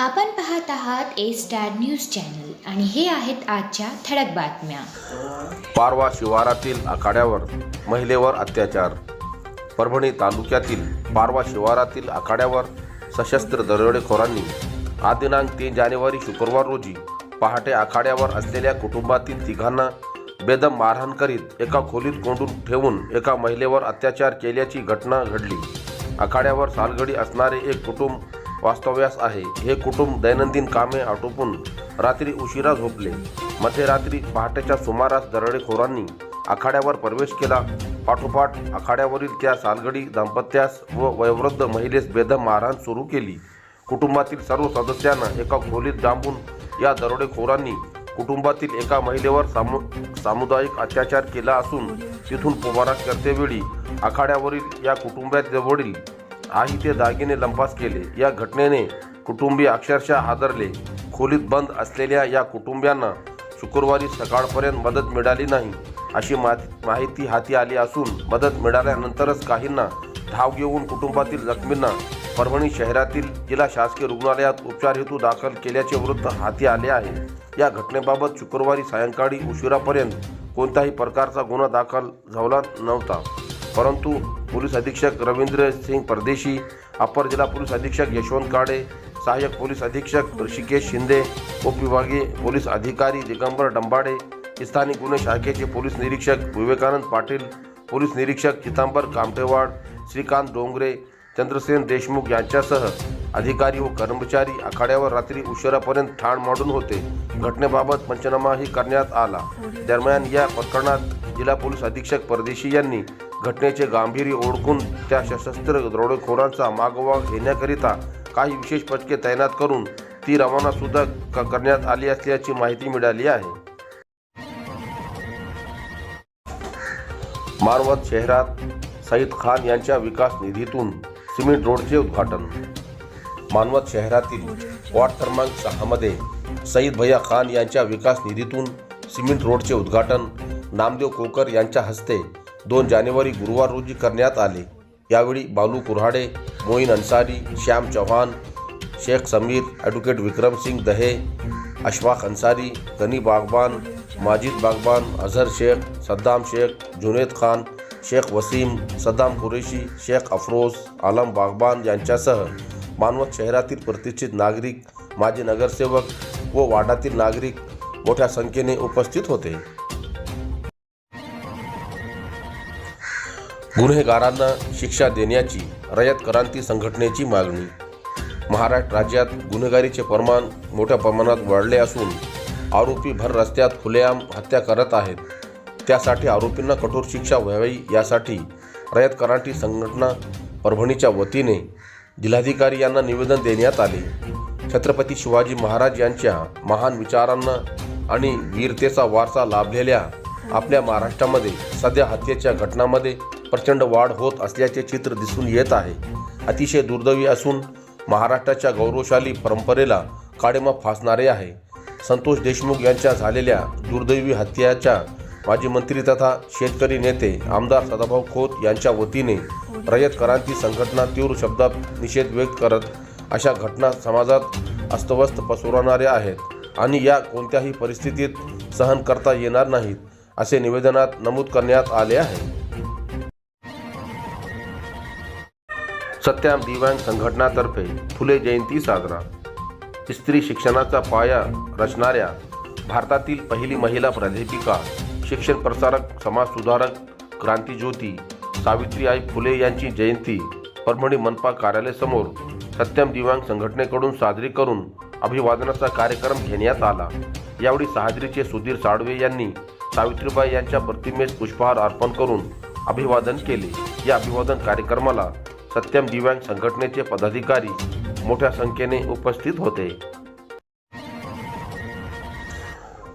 आपण पाहत आहात ए स्टार न्यूज चॅनल आणि हे आहेत आजच्या ठळक बातम्या. पारवा शिवारातील आखाड्यावर महिलेवर अत्याचार. परभणी तालुक्यातील पारवा शिवारातील आखाड्यावर सशस्त्र दरोडेखोरांनी आज दिनांक तीन जानेवारी शुक्रवार रोजी पहाटे आखाड्यावर असलेल्या कुटुंबातील तिघांना बेदम मारहाण करीत एका खोलीत कोंडून ठेवून एका महिलेवर अत्याचार केल्याची घटना घडली. आखाड्यावर सालगडी असणारे एक कुटुंब वास्तव्यास आहे. हे कुटुंब दैनंदिन कामे आटोपून रात्री उशिरा झोपले. मध्यरात्री पहाटेच्या सुमारास दरोडेखोरांनी आखाड्यावर प्रवेश केला. पाठोपाठ आखाड्यावरील त्या सालगडी दाम्पत्यास व वयोवृद्ध महिलेस बेदम मारहाण सुरू केली. कुटुंबातील सर्व सदस्यांना एका खोलीत डांबून या दरोडेखोरांनी कुटुंबातील एका महिलेवर सामु सामुदायिक अत्याचार केला असून तिथून पोबारा करतेवेळी आखाड्यावरील या कुटुंबाजवळील आई ते दागिने लंपास केले. या घटनेने कुटुंबीय अक्षरशः हादरले. खोलीत बंद असलेल्या या कुटुंबियांना शुक्रवारी सकाळपर्यंत मदत मिळाली नाही अशी मा माहिती हाती आली असून मदत मिळाल्यानंतरच काहींना धाव घेऊन कुटुंबातील जखमींना परभणी शहरातील जिल्हा शासकीय रुग्णालयात उपचार हेतू दाखल केल्याचे वृत्त हाती आले आहे. या घटनेबाबत शुक्रवारी सायंकाळी उशिरापर्यंत कोणत्याही प्रकारचा गुन्हा दाखल झाला नव्हता. परंतु पोलीस अधीक्षक रवींद्र सिंग परदेशी अपर जिल्हा पोलीस अधीक्षक यशवंत काळे सहाय्यक पोलीस अधीक्षक ऋषिकेश शिंदे उपविभागीय पोलीस अधिकारी दिगंबर डंबाडे स्थानिक गुन्हे शाखेचे पोलीस निरीक्षक विवेकानंद पाटील पोलीस निरीक्षक चितांबर कामठेवाड श्रीकांत डोंगरे चंद्रसेन देशमुख यांच्यासह अधिकारी व कर्मचारी आखाड्यावर रात्री उशिरापर्यंत ठाण मांडून होते. घटनेबाबत पंचनामाही करण्यात आला. दरम्यान या प्रकरणात जिल्हा पोलीस अधीक्षक परदेशी यांनी घटनेचे गांभीर्य ओळखून त्या सशस्त्र दरोडेखोरांचा मागोवा घेण्याकरिता काही विशेष पथके तैनात करून ती रवाना सुद्धा क- करण्यात आली असल्याची माहिती मिळाली आहे. मारवत शहरात सईद खान यांच्या विकास निधीतून सिमेंट रोडचे उद्घाटन. मानवत शहरातील वॉर्ड क्रमांक सहामध्ये सईद भैया खान यांच्या विकास निधीतून सिमेंट रोडचे उद्घाटन. नामदेव कोकर यांच्या हस्ते दोन जानेवारी गुरुवार रोजी करण्यात आले. यावेळी बालू कुऱ्हाडे मोईन अन्सारी श्याम चव्हाण शेख समीर ॲडव्होकेट विक्रम सिंग दहे अशफाक अन्सारी गनी बागबान माजिद बागबान अझहर शेख सद्दाम शेख जुनेद खान शेख वसीम सद्दाम कुरेशी शेख अफरोज आलम बागबान यांच्यासह मानवत शहरातील प्रतिष्ठित नागरिक माजी नगरसेवक व वार्डातील नागरिक मोठ्या संख्येने उपस्थित होते. गुन्हेगारांना शिक्षा देण्याची रयत क्रांती संघटनेची मागणी. महाराष्ट्र राज्यात गुन्हेगारीचे प्रमाण मोठ्या प्रमाणात वाढले असून आरोपी भर रस्त्यात खुलेआम हत्या करत आहेत. त्यासाठी आरोपींना कठोर शिक्षा व्हावी यासाठी रयत क्रांती संघटना परभणीच्या वतीने जिल्हाधिकारी यांना निवेदन देण्यात आले. छत्रपती शिवाजी महाराज यांच्या महान विचारांना आणि वीरतेचा वारसा लाभलेल्या आपल्या महाराष्ट्रामध्ये सध्या हत्येच्या घटनामध्ये प्रचंड वाढ होत असल्याचे चित्र दिसून येत आहे. अतिशय दुर्दैवी असून महाराष्ट्राच्या गौरवशाली परंपरेला काडेमा फासणारे आहे. संतोष देशमुख यांच्या झालेल्या दुर्दैवी हत्येच्या माजी मंत्री तथा शेतकरी नेते आमदार सदाभाऊ खोत यांच्या वतीने रयत क्रांती संघटना तीव्र शब्दात निषेध व्यक्त करत अशा घटना समाजात अस्तव्यस्त पसरवणाऱ्या आहेत आणि या कोणत्याही परिस्थितीत सहन करता येणार नाहीत असे निवेदनात नमूद करण्यात आले आहे. सत्याम दिव्यांग संघटनातर्फे फुले जयंती साजरा. स्त्री शिक्षणाचा पाया रचणाऱ्या भारतातील पहिली महिला प्राध्यापिका शिक्षण प्रसारक समाजसुधारक क्रांतीज्योती सावित्रीबाई फुले यांची जयंती परभणी मनपा कार्यालयासमोर सत्यम दिव्यांग संघटनेकडून साजरी करून अभिवादनाचा कार्यक्रम घेण्यात आला. यावेळी सहाद्रीचे सुधीर साळवे यांनी सावित्रीबाई यांच्या प्रतिमेस पुष्पहार अर्पण करून अभिवादन केले. या अभिवादन कार्यक्रमाला सत्यम दिव्यांग संघटनेचे पदाधिकारी मोठ्या संख्येने उपस्थित होते.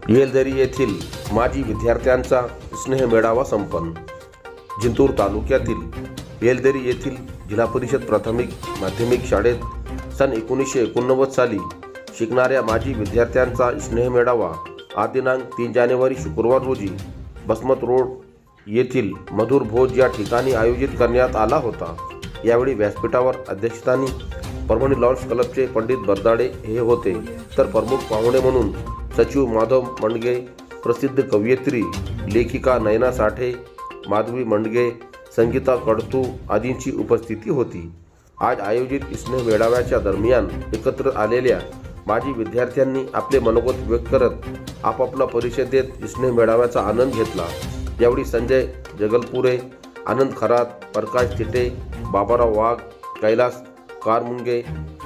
येलदरी येथील माजी विद्यार्थ्यांचा स्नेह मेळावा संपन्न. जिंतूर तालुक्यातील येलदरी येथील जिल्हा परिषद प्राथमिक माध्यमिक शाळेत सन एकोणीसशे एकोणनव्वद साली शिकणाऱ्या माजी विद्यार्थ्यांचा स्नेह मेळावा आज दिनांक तीन जानेवारी शुक्रवार रोजी बसमत रोड येथील मधुर भोज या ठिकाणी आयोजित करण्यात आला होता. यावेळी व्यासपीठावर अध्यक्षस्थानी परभणी लॉन्स क्लबचे पंडित बरदाडे हे होते. तर प्रमुख पाहुणे म्हणून सचिव माधव मंडगे प्रसिद्ध कवयित्री लेखिका नयना साठे माधवी मंडगे संगीता कडतू आदींची उपस्थिती होती. आज आयोजित स्नेह मेळाव्याच्या दरम्यान एकत्र आलेल्या माजी विद्यार्थ्यांनी आपले मनोगत व्यक्त करत आपापल्या परिषदेत स्नेह मेळाव्याचा आनंद घेतला. यावेळी संजय जगलपुरे आनंद खरात प्रकाश तिटे बाबाराव वाघ कैलास कारमुंगे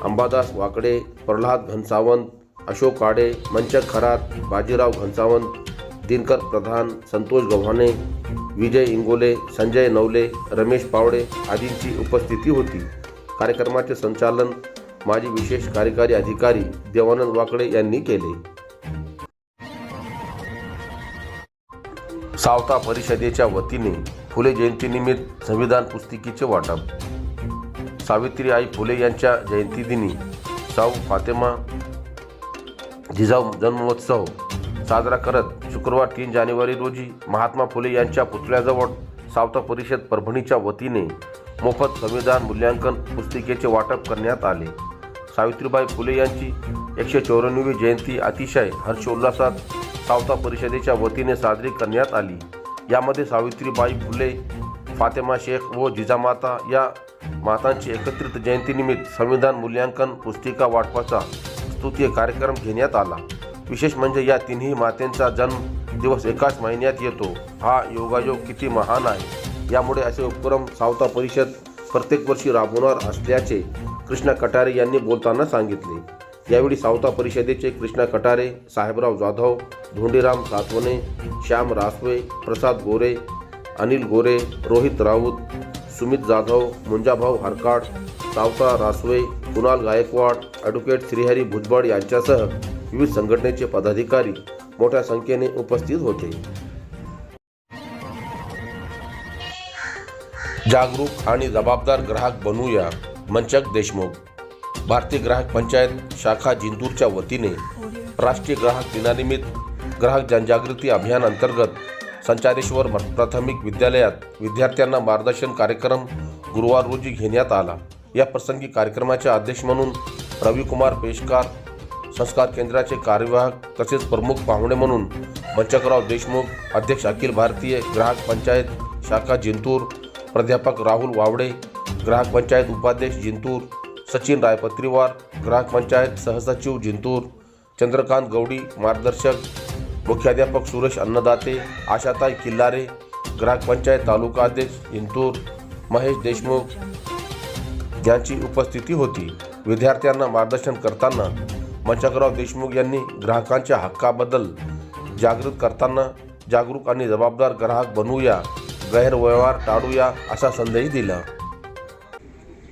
अंबादास वाकडे प्रल्हाद घनसावंत अशोक काडे मंचक खरात बाजीराव घनसावंत दिनकर प्रधान संतोष गव्हाणे विजय इंगोले संजय नवले रमेश पावडे आदींची उपस्थिती होती. कार्यक्रमाचे संचालन माजी विशेष कार्यकारी अधिकारी देवानंद वाकडे यांनी केले. सावता परिषदेच्या वतीने फुले जयंतीनिमित्त संविधान पुस्तिकेचे वाटप. सावित्री आई फुले यांच्या जयंतीदिनी साऊ फातेमा जिजाऊ जन्मोत्सव साजरा करत शुक्रवार तीन जानेवारी रोजी महात्मा फुले यांच्या पुतळ्याजवळ सावता परिषद परभणीच्या वतीने मोफत संविधान मूल्यांकन पुस्तिकेचे वाटप करण्यात आले. सावित्रीबाई फुले यांची एकशे चौऱ्याण्णवी जयंती अतिशय हर्षोल्लासात सावता परिषदेच्या वतीने साजरी करण्यात आली. यामध्ये सावित्रीबाई फुले फातेमा शेख व जिजामाता या मातांची एकत्रित जयंतीनिमित्त संविधान मूल्यांकन पुस्तिका वाटपाचा स्तुतीय कार्यक्रम घेण्यात आला. विशेष म्हणजे या तिन्ही मातेंचा जन्म दिवस एकाच महिन्यात येतो. हा योगायोग किती महान आहे. यामुळे असे उपक्रम सावता परिषद प्रत्येक वर्षी राबवणार असल्याचे कृष्णा कटारे यांनी बोलताना सांगितले. यावेळी सावता परिषदेचे कृष्णा कटारे साहेबराव जाधव धोंडीराम सातवणे श्याम रासवे प्रसाद गोरे अनिल गोरे रोहित राऊत सुमित जाधव मुंजाभाऊ हरकाड सावता रासवे कुणाल गायकवाड ॲडव्होकेट श्रीहरी भुजबळ यांच्यासह विविध संघटनेचे पदाधिकारी मोठ्या संख्येने उपस्थित होते. जागरूक आणि जबाबदार ग्राहक बनूया मंचक देशमुख. भारतीय ग्राहक पंचायत शाखा जिंतूरच्या वतीने राष्ट्रीय ग्राहक दिनानिमित्त ग्राहक जनजागृती अभियान अंतर्गत संचारेश्वर प्राथमिक विद्यालयात विद्यार्थ्यांना मार्गदर्शन कार्यक्रम गुरुवार रोजी घेण्यात आला. या प्रसंगी कार्यक्रमाचे अध्यक्ष म्हणून रविकुमार पेशकार संस्कार केंद्राचे कार्यवाहक तसेच प्रमुख पाहुणे म्हणून मंचकराव देशमुख अध्यक्ष अखिल भारतीय ग्राहक पंचायत शाखा जिंतूर प्राध्यापक राहुल वावडे ग्राहक पंचायत उपाध्यक्ष जिंतूर सचिन रायपत्रीवार ग्राहक पंचायत सहसचिव जिंतूर चंद्रकांत गौडी मार्गदर्शक मुख्याध्यापक सुरेश अन्नदाते आशाताई किल्लारे ग्राहक पंचायत तालुका अध्यक्ष जिंतूर महेश देशमुख यांची उपस्थिती होती. विद्यार्थ्यांना मार्गदर्शन करताना मंचकराव देशमुख यांनी ग्राहकांच्या हक्काबद्दल जागृत करताना जागरूक आणि जबाबदार ग्राहक बनवूया गैरव्यवहार टाळूया असा संदेश दिला.